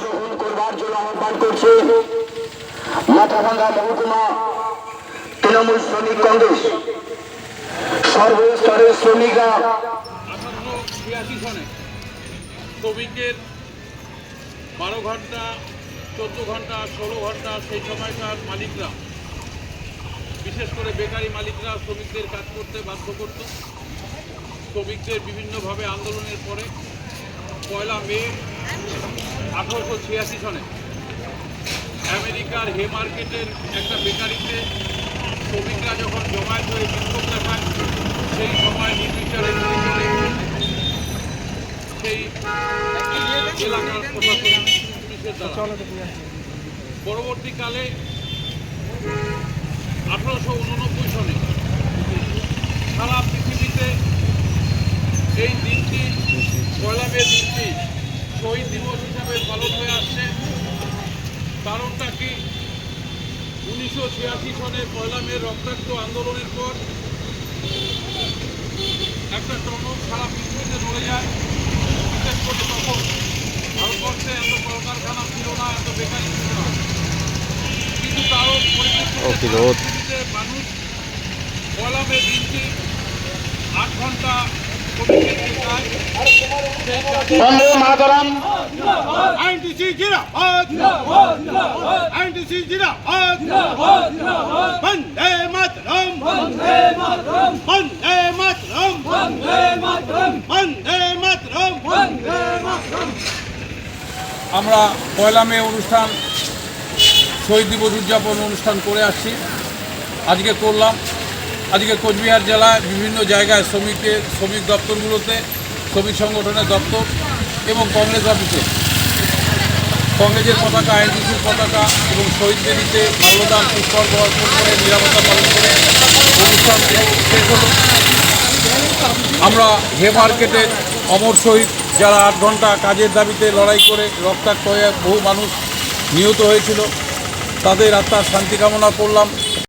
গ্রহণ করবার জন্য আহ্বান করছে। মাথাভাঙ্গা মহকুমা তৃণমূল শ্রমিক কংগ্রেস। সর্বস্তরের শ্রমিকরা সনে বারো ঘণ্টা চোদ্দ ঘণ্টা, ষোলো ঘণ্টা সেই সময়কার মালিকরা। বিশেষ করে বেকারি মালিকরা শ্রমিকদের কাজ করতে বাধ্য করত। শ্রমিকদের বিভিন্নভাবে আন্দোলনের পরে পয়লা মে আঠারোশো ছিয়াশি সনে আমেরিকার হে মার্কেটের একটা বেকারিতে শ্রমিকরা যখন জমায়েত হয়ে বিক্ষোভ দেখায়, সেই সময় নির্বিচারে সেই এলাকার প্রশাসন পরবর্তীকালে আঠারোশো উননব্বই সনে সারা পৃথিবীতে এই দিনটি, পয়লা মে দিনটি শহীদ দিবস হিসাবে পালন হয়ে আসছে। কারণটা কি? উনিশশো ছিয়াশি সনের পয়লা মে রক্তাক্ত আন্দোলনের পর একটা টনক সারা পৃথিবীতে নড়ে যায়। বিশেষ করে তখন কলকারখানা ছিল না এত বেকারি ছিল না। কিন্তু তারও পরিপ্রেক্ষিতে মানুষ পয়লা মে দিনটি আট ঘণ্টা বন্দে মাতরম আইনটিসি জিরাবাদ আইনটিসি জিরাবাদ বন্দে মাতরম। বন্দে মাতরম। বন্দে মাতরম। বন্দে মাতরম। আমরা পয়লা মে অনুষ্ঠান, শহীদ দিবস উদযাপন অনুষ্ঠান করে আসছি। আজকে করলাম। আজকে কোচবিহার জেলায় বিভিন্ন জায়গায় শ্রমিকের, শ্রমিক দপ্তরগুলোতে, শ্রমিক সংগঠনের দপ্তর এবং কংগ্রেস অফিসে। কংগ্রেসের পতাকা আইনটিসির পতাকা এবং শহীদ বেদিতে মাল্যদান পুষ্পর্ঘ অর্পণ করে, নিরাপত্তা পালন করে অনুষ্ঠান শেষ হলো। আমরা হে মার্কেটের অমর শহীদ যারা আট ঘণ্টা কাজের দাবিতে লড়াই করে রক্তাক্ত হয়ে বহু মানুষ নিহত হয়েছিল, তাদের আত্মার শান্তি কামনা করলাম।